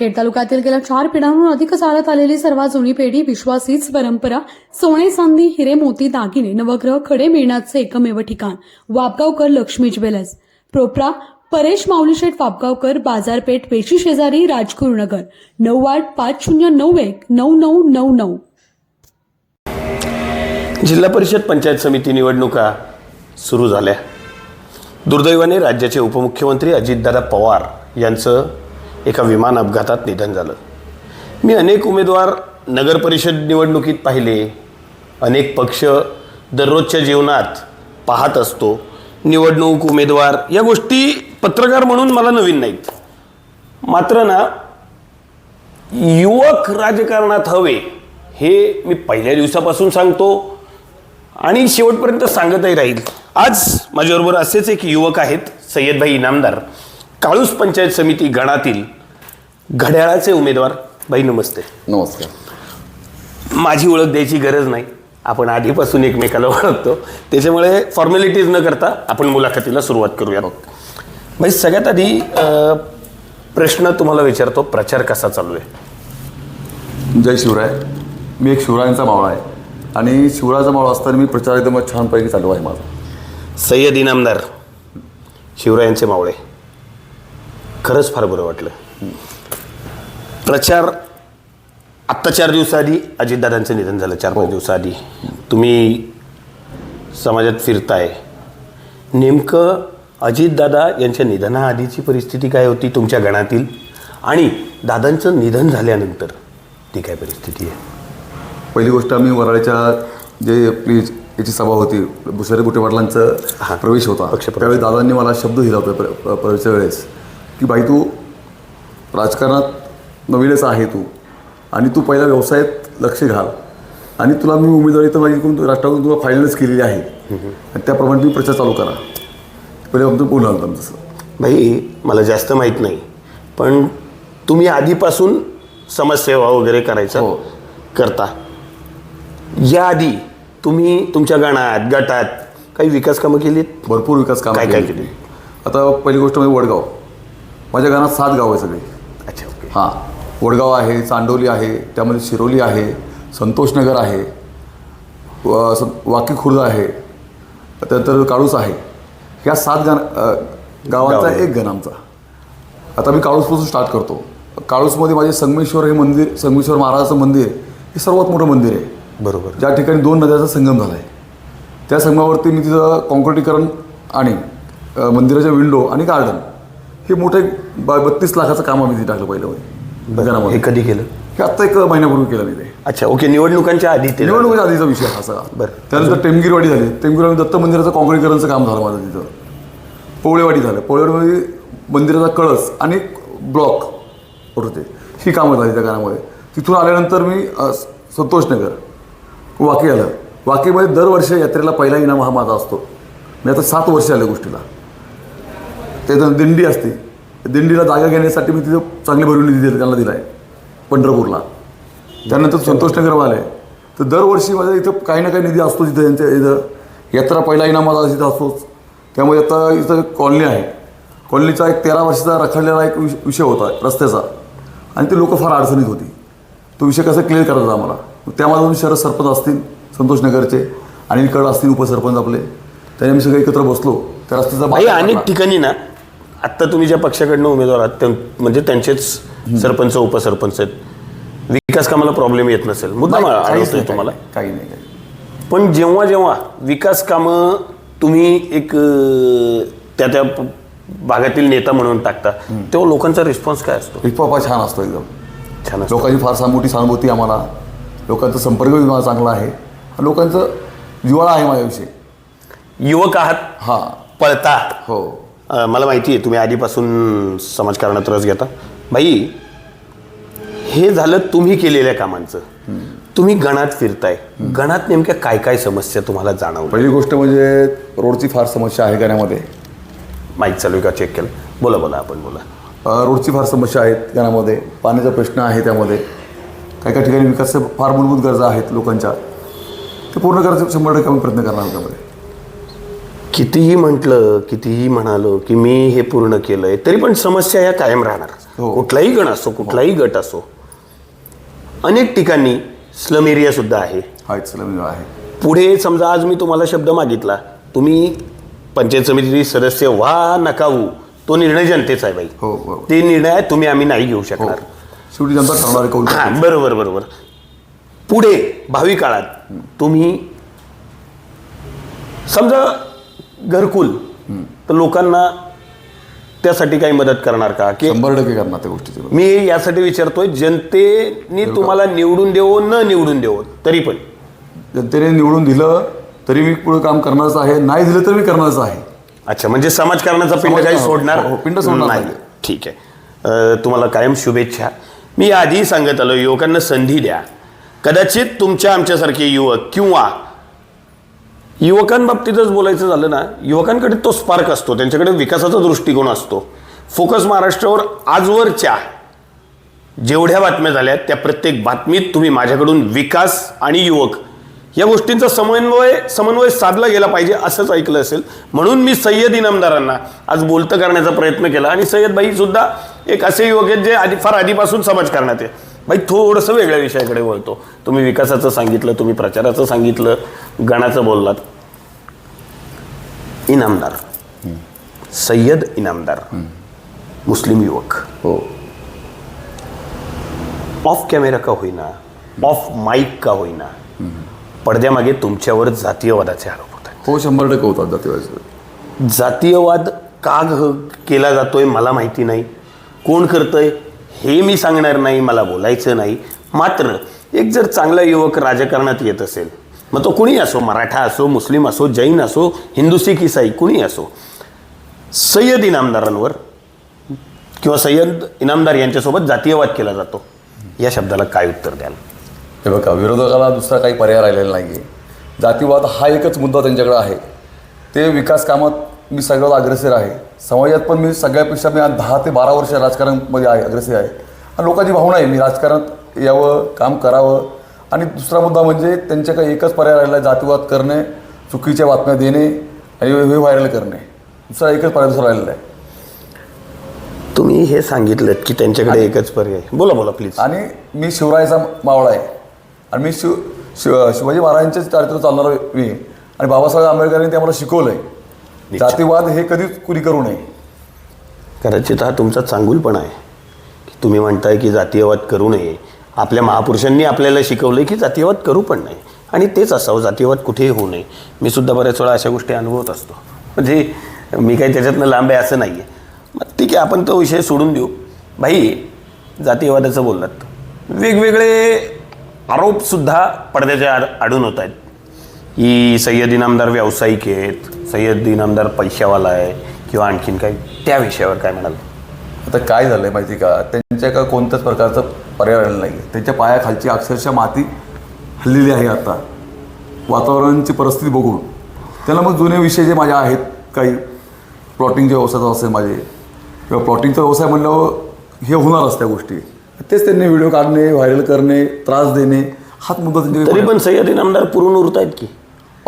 खेड तालुक्यातील गेल्या चार पिढ्यांहून अधिक चालत आलेली सर्वात जुनी पेढी विश्वास हीच परंपरा सोने चांदी हिरे मोती दागिने नवग्रह खडे मिळण्याचे एकमेव ठिकाण वापगावकर लक्ष्मी ज्वेलर्स. प्रोपरा परेश माऊलीशेठ वापगावकर बाजारपेठ पेशी शेजारी राजगुरुनगर नऊ आठ पाच शून्य नऊ एक नऊ नऊ नऊ नऊ. जिल्हा परिषद पंचायत समिती निवडणुका सुरू झाल्या. दुर्दैवाने राज्याचे उपमुख्यमंत्री अजितदादा पवार यांचं एका विमान अपघातात निधन झालं. मी अनेक उमेदवार नगरपरिषद निवडणुकीत पाहिले. अनेक पक्ष दररोजच्या जीवनात पाहत असतो. निवडणूक उमेदवार या गोष्टी पत्रकार म्हणून मला नवीन नाहीत. मात्र ना युवक राजकारणात हवे हे मी पहिल्या दिवसापासून सांगतो आणि शेवटपर्यंत सांगतही राहील. आज माझ्याबरोबर असेच एक युवक आहेत सय्यदभाई इनामदार. काळूस पंचायत समिती गणातील घड्याळाचे उमेदवार बाई नमस्ते. नमस्कार. माझी ओळख द्यायची गरज नाही. आपण आधीपासून एकमेकाला ओळखतो. त्याच्यामुळे फॉर्मॅलिटीज न करता आपण मुलाखतीला सुरुवात करूया भाई सगळ्यात आधी अं, प्रश्न तुम्हाला विचारतो प्रचार कसा चालू आहे? जय शिवराय. मी एक शिवरायांचा मावळा आहे. आणि शिवरायाचा मावळा असताना मी प्रचार एकदम छानपैकी चालू आहे माझा. सय्यद इनामदार शिवरायांचे मावळे. खरंच फार बरं वाटलं. प्रचार आत्ता चार दिवसाआधी अजितदादांचं निधन झालं चार पाच दिवसाआधी. तुम्ही समाजात फिरताय. नेमकं अजितदादा यांच्या निधनाआधीची परिस्थिती काय होती तुमच्या गणातील? आणि दादांचं निधन झाल्यानंतर ती काय परिस्थिती आहे? पहिली गोष्ट आम्ही वराळ्याच्या जे आपली याची सभा होती भुसारे बुटे पाटलांचा प्रवेश होता. पक्षप्रवेश. त्यावेळी दादांनी मला शब्द दिला होता प्र- प्र- प्रवेशच्या वेळेस. की बाई तू राजकारणात नवीनच आहे तू. आणि तू पहिल्या व्यवसायात लक्ष घाल. आणि तुला मी उमेदवारी तर माझी करून राष्ट्राकडून तुला फायनलच केलेली आहे. आणि त्याप्रमाणे तुम्ही प्रचार चालू करा. पहिले आमचं बोलणं आलं होतं तसं भाई मला जास्त माहीत नाही. पण तुम्ही आधीपासून समाजसेवा वगैरे करायचा हो. करता. याआधी तुम्ही तुमच्या गणात गटात काही विकास कामं केलीत? भरपूर विकास काम काय काय केली? आता पहिली गोष्ट म्हणजे वडगाव. माझ्या गावात सात गाव आहे सगळी. अच्छा ओके. हां वडगाव आहे चांडोली आहे त्यामध्ये शिरोली आहे संतोषनगर आहे वाकी खुर्द आहे त्यानंतर काळूस आहे. ह्या सात गण गावांचा गाव. एक गण आमचा. आता मी काळूसपासून स्टार्ट करतो. काळूसमध्ये माझे संगमेश्वर हे मंदिर संगमेश्वर महाराजाचं मंदिर हे सर्वात मोठं मंदिर आहे. बरोबर. ज्या ठिकाणी दोन नद्याचा संगम झाला आहे त्या संगमावरती मी तिथं कॉन्क्रिटीकरण आणि मंदिराच्या विंडो आणि गार्डन हे मोठे ब बत्तीस लाखाचं काम आम्ही तिथे टाकलं पहिलं. हे गणामध्ये कधी केलं? हे आत्ता एक महिन्यापूर्वी केलं मी ते. अच्छा ओके निवडणुकांच्या आधी ते निवडणुकीच्या आधीचा विषय हा सगळा. बरं. त्यानंतर टेमगिरवाडी झाली. टेमगिरवाडी दत्त मंदिराचं कॉन्क्रिटीकरणचं काम झालं माझं तिथं. पोवळेवाडी झालं. पोवळेवाडी मंदिराचा कळस आणि ब्लॉक होते ही कामं झाली त्या गाण्यामध्ये तिथून आल्यानंतर मी अ, संतोषनगर वाकी आलं. वाकीमध्ये दरवर्षी यात्रेला पहिला इनाम हा माझा असतो. मी आता सात वर्ष आले गोष्टीला. त्याच्यानंतर दिंडी असते. दिंडीला जागा घेण्यासाठी मी तिथं चांगली भरून निधी दिला त्यांना दिला आहे पंढरपूरला. त्यानंतर संतोषनगर आले तर दरवर्षी माझ्या इथं काही ना काही निधी असतो तिथं यांच्या इथं. यात्रा पहिला इनाम माझा तिथं असतोच. त्यामुळे आता इथं कॉलनी आहे. कॉलनीचा एक तेरा वर्षाचा रखडलेला एक विष- विषय होता रस्त्याचा. आणि ते लोक फार अडचणीत होती. तो विषय कसा क्लिअर करायचा आम्हाला? मग त्यामध्ये शरद सरपंच असतील संतोषनगरचे अनिल कड असतील उपसरपंच आपले. त्याने आम्ही सगळे एकत्र बसलो. त्या रस्त्याचा अनेक. ठिकाणी ना आत्ता तुम्ही ज्या पक्षाकडनं उमेदवार आहात त्यां- म्हणजे त्यांचेच सरपंच उपसरपंच आहेत. विकास कामाला प्रॉब्लेम येत नसेल. मुद्दा आढळतोय तुम्हाला? काही नाही पण जेव्हा जेव्हा विकास कामं तुम्ही एक त्या त्या भागातील नेता म्हणून टाकता तेव्हा लोकांचा रिस्पॉन्स काय असतो? रिक्पापा छान असतो एकदम. छान असतो. लोकांची फार मोठी सहानुभूती आम्हाला. लोकांचा संपर्क विभाग चांगला आहे. लोकांचं जिव्हाळा आहे माझ्याविषयी. युवक आहात हां. पळता. हो. मला माहिती आहे तुम्ही आधीपासून समाजकारणात रस घेता. भाई हे झालं तुम्ही केलेल्या कामांचं. तुम्ही गणात फिरताय. गणात नेमक्या काय काय समस्या तुम्हाला जाणवल्या? पहिली गोष्ट म्हणजे रोडची फार समस्या आहे गाण्यामध्ये माहीत चालू आहे का? चेक केलं. बोला बोला आपण बोला. रोडची फार समस्या आहेत गाण्यामध्ये पाण्याचा प्रश्न आहे त्यामध्ये. काही काही ठिकाणी विकास फार मूलभूत गरजा आहेत लोकांच्या. ते पूर्ण करायचं शंभर टक्के आम्ही प्रयत्न करणार त्यामध्ये. कितीही म्हटलं कितीही म्हणालो की मी हे पूर्ण केलंय तरी पण समस्या या कायम राहणार. हो. कुठलाही गण असो कुठलाही गट असो अनेक ठिकाणी स्लम एरिया सुद्धा आहे. पुढे समजा आज मी तुम्हाला शब्द मागितला तुम्ही पंचायत समितीचे सदस्य व्हा नका होऊ तो निर्णय जनतेचा आहे बाई. हो बरोबर ते निर्णय तुम्ही आम्ही नाही घेऊ हो. शकणार. शेवटी जनता ठरणार आहे कौल हा बरोबर बरोबर. पुढे भावी काळात तुम्ही समजा घरकुल तर लोकांना त्यासाठी काही मदत करणार का? की शंभर टक्के करणार त्या गोष्टीची मी यासाठी विचारतोय जनतेने तुम्हाला निवडून देवो न निवडून देवो तरी पण. जनतेने निवडून दिलं तरी मी पुढे काम करणारच आहे नाही दिलं तर मी करणारच आहे. अच्छा म्हणजे समाजकारणाचा पिंड काही हो, सोडणार? हो, पिंड सोडणार नाही. नाही. ठीक आहे. अं, तुम्हाला कायम शुभेच्छा. मी आधी सांगत आलो युवकांना संधी द्या. कदाचित तुमच्या आमच्यासारखे युवक किंवा युवकांबाबतीतच बोलायचं झालं ना युवकांकडे तो स्पार्क असतो. त्यांच्याकडे विकासाचा दृष्टिकोन असतो. फोकस महाराष्ट्रावर आजवरच्या जेवढ्या बातम्या झाल्या त्या प्रत्येक बातमीत तुम्ही माझ्याकडून विकास आणि युवक या गोष्टींचा समन्वय समन्वय साधला गेला पाहिजे असंच ऐकलं असेल. म्हणून मी सय्यद इनामदारांना आज बोलतं करण्याचा प्रयत्न केला. आणि सय्यदबाई सुद्धा एक असे युवक आहेत जे आधी फार आधीपासून समाजकारणात आहे. भाई थोडंसं वेगळ्या विषयाकडे बोलतो तुम्ही विकासाचं सांगितलं तुम्ही प्रचाराचं सांगितलं गणाचं बोललात. इनामदार. सय्यद इनामदार. मुस्लिम युवक. हो. ऑफ कॅमेरा का होईना? ऑफ माईक का होईना? पडद्यामागे तुमच्यावर जातीयवादाचे आरोप होत आहेत. हो शंभर टक्के होतात जातीवाद जातीयवाद का केला जातोय मला माहिती नाही. कोण करतंय? हे मी सांगणार नाही मला बोलायचं नाही. मात्र एक जर चांगला युवक राजकारणात येत असेल मग तो कुणी असो? मराठा असो मुस्लिम असो जैन असो हिंदू सिख इसाई कुणी असो? सय्यद इनामदारांवर किंवा सय्यद इनामदार यांच्यासोबत जातीयवाद केला जातो. या शब्दाला काय उत्तर द्याल? हे बघा विरोधकाला दुसरा काही पर्याय राहिलेला नाही आहे जातीवाद हा एकच मुद्दा त्यांच्याकडे आहे. ते विकास कामात मी सगळ्यात अग्रेसर आहे. समाजात पण मी सगळ्यापेक्षा मी आज दहा ते बारा वर्ष राजकारणामध्ये आहे अग्रेसर आहे. आणि लोकांची भावना आहे मी राजकारणात यावं काम करावं. आणि दुसरा मुद्दा म्हणजे त्यांच्याकडे एकच पर्याय राहिला आहे जातीवाद करणे चुकीच्या बातम्या देणे आणि हे व्हायरल करणे. दुसरा एकच पर्याय दुसरा राहिलेला आहे. तुम्ही हे सांगितलं की त्यांच्याकडे एकच पर्याय बोला बोला प्लीज आणि मी शिवरायाचा मावळा आहे. आणि मी शिव शिव शिवाजी महाराजांचे चारित्र चालणारा मी. आहे. आणि बाबासाहेब आंबेडकरांनी ते आम्हाला शिकवलं आहे जातीवाद हे कधीच कुणी करू नये. कदाचित हा तुमचा चांगुलपणा आहे. की तुम्ही म्हणताय की जातीयवाद करू नये. आपल्या महापुरुषांनी आपल्याला शिकवलं की जातीयवाद करू पण नाही आणि तेच असावं जातीयवाद कुठेही होऊ नये. मी सुद्धा बऱ्याच वेळा अशा गोष्टी अनुभवत असतो. म्हणजे मी काही त्याच्यातनं लांब आहे असं नाही आहे मग ठीक आहे आपण तो विषय सोडून देऊ. भाई जातीयवादाचं बोललात. वेगवेगळे आरोपसुद्धा पडद्याच्या आड आडून होत आहेत. की सय्यद इनामदार व्यावसायिक आहेत सय्यद इनामदार पैशावाला आहे किंवा आणखीन काही त्या विषयावर काय म्हणाल? आता काय झालं आहे माहिती का? त्यांच्या का कोणत्याच प्रकारचं पर्याय राहिलं नाही त्यांच्या पायाखालची अक्षरशः माती हल्लेली आहे आता. वातावरणाची परिस्थिती बघून. त्याला मग जुने विषय जे माझे आहेत काही प्लॉटिंगचे व्यवसाय असेल माझे किंवा प्लॉटिंगचा व्यवसाय म्हणल्यावर हे होणारच त्या गोष्टी. तेच त्यांनी व्हिडिओ काढणे व्हायरल करणे त्रास देणे हाच मुद्दा तरी त्यांच्या पण सय्यद इनामदार पुरून उरत आहेत की?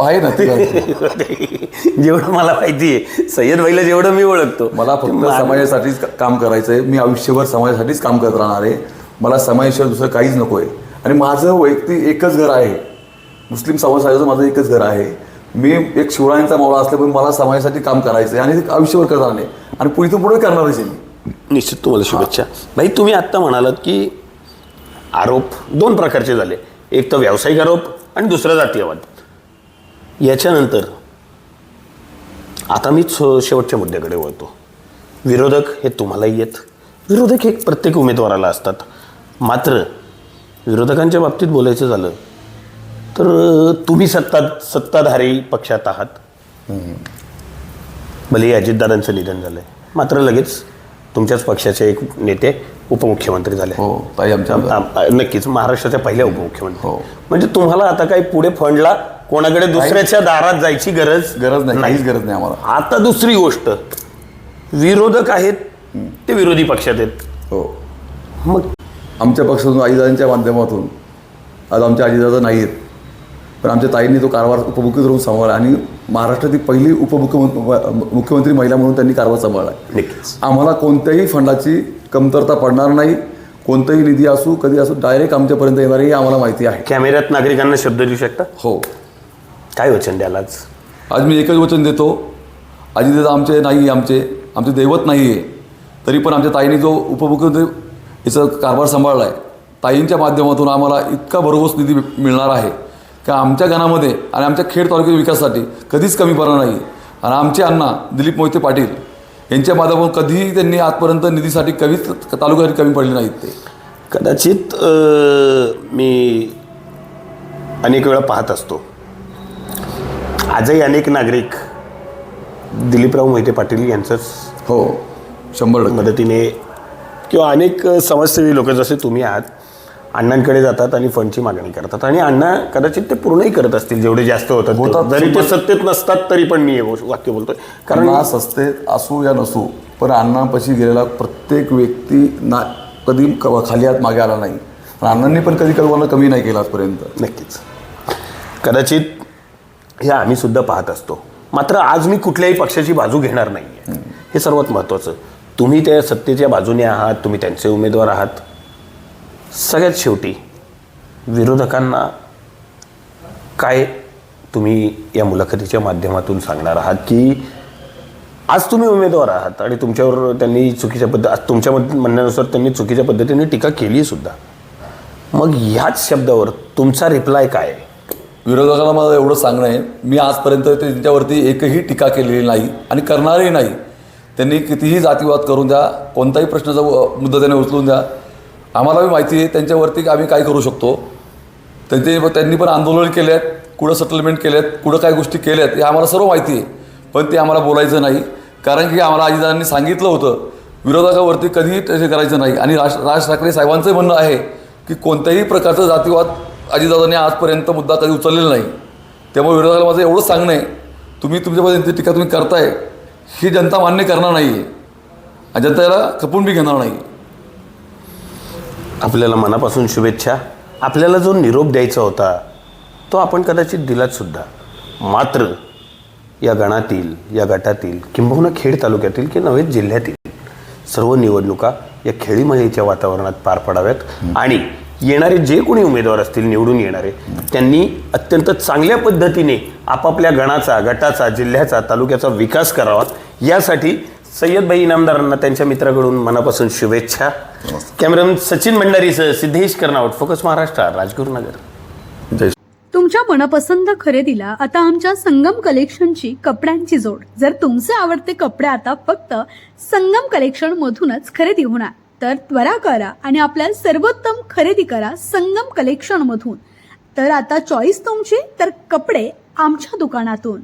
आहे ना ते. जेवढं मला माहिती आहे सय्यद भाईला जेवढं मी ओळखतो. मला फक्त समाजासाठीच काम करायचं आहे मी आयुष्यभर समाजासाठीच काम करत राहणार आहे. मला समाजाशिवाय दुसरं काहीच नको आहे आणि माझं वैयक्तिक एकच घर आहे. मुस्लिम समाजाचं माझं एकच घर आहे. मी एक शिवरायांचा मावळा असल्यामुळे मला समाजासाठी काम करायचं आहे आणि ते आयुष्यभर करत राहणे आणि पुढे इथून पुढे करणारच आहे मी. निश्चित तुम्हाला शुभेच्छा. भाई तुम्ही आत्ता म्हणालात की आरोप दोन प्रकारचे झाले. एक तर व्यावसायिक आरोप आणि दुसरा जातीयवाद. याच्यानंतर आता मी शेवटच्या मुद्द्याकडे वळतो. विरोधक हे तुम्हालाही येत विरोधक हे प्रत्येक उमेदवाराला असतात. मात्र विरोधकांच्या बाबतीत बोलायचं झालं तर तुम्ही सत्ता सत्ताधारी पक्षात आहात. भले अजितदादांचं निधन झालं आहे मात्र लगेच तुमच्याच पक्षाचे एक नेते उपमुख्यमंत्री झाले. हो आमच्या नक्कीच महाराष्ट्राच्या पहिल्या उपमुख्यमंत्री. हो. म्हणजे तुम्हाला आता काही पुढे फंडला कोणाकडे दुसऱ्याच्या दारात जायची गरज गरज नाही काहीच गरज नाही आम्हाला. आता दुसरी गोष्ट विरोधक आहेत ते विरोधी पक्षात आहेत. हो. मग? आमच्या पक्षातून आजीदादांच्या माध्यमातून आज आमच्या आजीदादा नाही आहेत पण आमच्या ताईंनी तो कारभार उपमुख्यमंत्री म्हणून सांभाळला आणि महाराष्ट्रातील पहिली उपमुख्यमंत्री मुख्यमंत्री महिला म्हणून त्यांनी कारभार सांभाळला. नक्कीच. आम्हाला कोणत्याही फंडाची कमतरता पडणार नाही कोणताही निधी असू कधी असू डायरेक्ट आमच्यापर्यंत येणार हे आम्हाला माहिती आहे. कॅमेऱ्यात नागरिकांना शब्द देऊ शकता? हो. काय वचन द्याल आज? आज मी एकच वचन देतो. अजितदादा आमचे नाही आमचे. आमचे दैवत नाही आहे तरी पण आमच्या ताईने जो उपमुख्यमंत्री याचा कारभार सांभाळला आहे ताईंच्या माध्यमातून आम्हाला इतका भरघोस निधी मिळणार आहे. की आमच्या गाण्यामध्ये आणि आमच्या खेड तालुक्याच्या विकासासाठी कधीच कमी पडणार नाही. आणि आमचे अण्णा दिलीप मोहिते पाटील यांच्या माध्यमातून कधीही त्यांनी आजपर्यंत निधीसाठी कमीच तालुक्यासाठी कमी पडले नाहीत ते. कदाचित मी अनेक वेळा पाहत असतो. आजही अनेक नागरिक दिलीपराव मोहिते पाटील यांचंच हो शंभर मदतीने किंवा अनेक समाजसेवी लोक जसे तुम्ही आहात अण्णांकडे जातात आणि फंडची मागणी करतात. आणि अण्णा कदाचित ते पूर्णही करत असतील जेवढे जास्त होतात होतात. जरी ते सत्तेत नसतात तरी पण मी हे वाक्य बोलतोय. कारण कारण सस्ते असू या नसू पण अण्णांपाशी गेलेला प्रत्येक व्यक्ती ना कधी खाली हात मागे आला नाही. पण अण्णांनी पण कधी कधी कमी नाही केला आजपर्यंत. नक्कीच. कदाचित हे आम्ही सुद्धा पाहत असतो. मात्र आज मी कुठल्याही पक्षाची बाजू घेणार नाही हे सर्वात महत्त्वाचं. तुम्ही त्या सत्तेच्या बाजूने आहात तुम्ही त्यांचे उमेदवार आहात. सगळ्यात शेवटी विरोधकांना काय तुम्ही या मुलाखतीच्या माध्यमातून सांगणार आहात की आज तुम्ही उमेदवार आहात आणि तुमच्यावर त्यांनी चुकीच्या पद्धत आज तुमच्या म्हणण्यानुसार त्यांनी चुकीच्या पद्धतीने टीका केली सुद्धा. मग ह्याच शब्दावर तुमचा रिप्लाय काय आहे? विरोधकांना मला एवढं सांगणं आहे. मी आजपर्यंत ते त्यांच्यावरती एकही टीका केलेली नाही आणि करणारही नाही. त्यांनी कितीही जातीवाद करून द्या कोणताही प्रश्नाचा मुद्दा त्यांनी उचलून द्या. आम्हालाही माहिती आहे त्यांच्यावरती आम्ही काय करू शकतो? त्यांचे त्यांनी पण आंदोलन केले आहेत कुठं सेटलमेंट केले आहेत कुठं काय गोष्टी केल्या आहेत हे आम्हाला सर्व माहिती आहे. पण ते आम्हाला बोलायचं नाही. कारण की आम्हाला आजीदारांनी सांगितलं होतं विरोधकावरती कधीही तसे करायचं नाही. आणि राज राज ठाकरे साहेबांचं म्हणणं आहे की कोणत्याही प्रकारचा जातीवाद अजितदादांनी आजपर्यंत मुद्दा कधी उचललेला नाही. त्यामुळे विरोधकाला माझं एवढंच सांगणं आहे तुम्ही तुमच्या पद्धतीने टीका तुम्ही करताय ही जनता मान्य करणार नाही आहे आणि जनता याला खपून बी घेणार नाही. आपल्याला मनापासून शुभेच्छा. आपल्याला जो निरोप द्यायचा होता तो आपण कदाचित दिलाच सुद्धा. मात्र या गणातील या गटातील किंबहुना खेड तालुक्यातील की नव्हे जिल्ह्यातील सर्व निवडणुका या खेळीमळीच्या वातावरणात पार पडाव्यात. आणि येणारे जे कोणी उमेदवार असतील निवडून येणारे त्यांनी अत्यंत चांगल्या पद्धतीने आपापल्या गणाचा गटाचा जिल्ह्याचा तालुक्याचा विकास करावा. यासाठी सय्यदभाई इनामदारांना त्यांच्या मित्राकडून मनापासून शुभेच्छा. कॅमेरामन सचिन भंडारीसह सिद्धेश कर्नावट फोकस महाराष्ट्र राजगुरुनगर जय तुमच्या मनपसंत खरेदीला आता आमच्या संगम कलेक्शनची कपड्यांची जोड. जर तुमचे आवडते कपडे आता फक्त संगम कलेक्शन मधूनच खरेदी होणार. तर त्वरा करा आणि आपल्या सर्वोत्तम खरेदी करा संगम कलेक्शन मधून तर आता चॉईस तुमची तर कपडे आमच्या दुकानातून.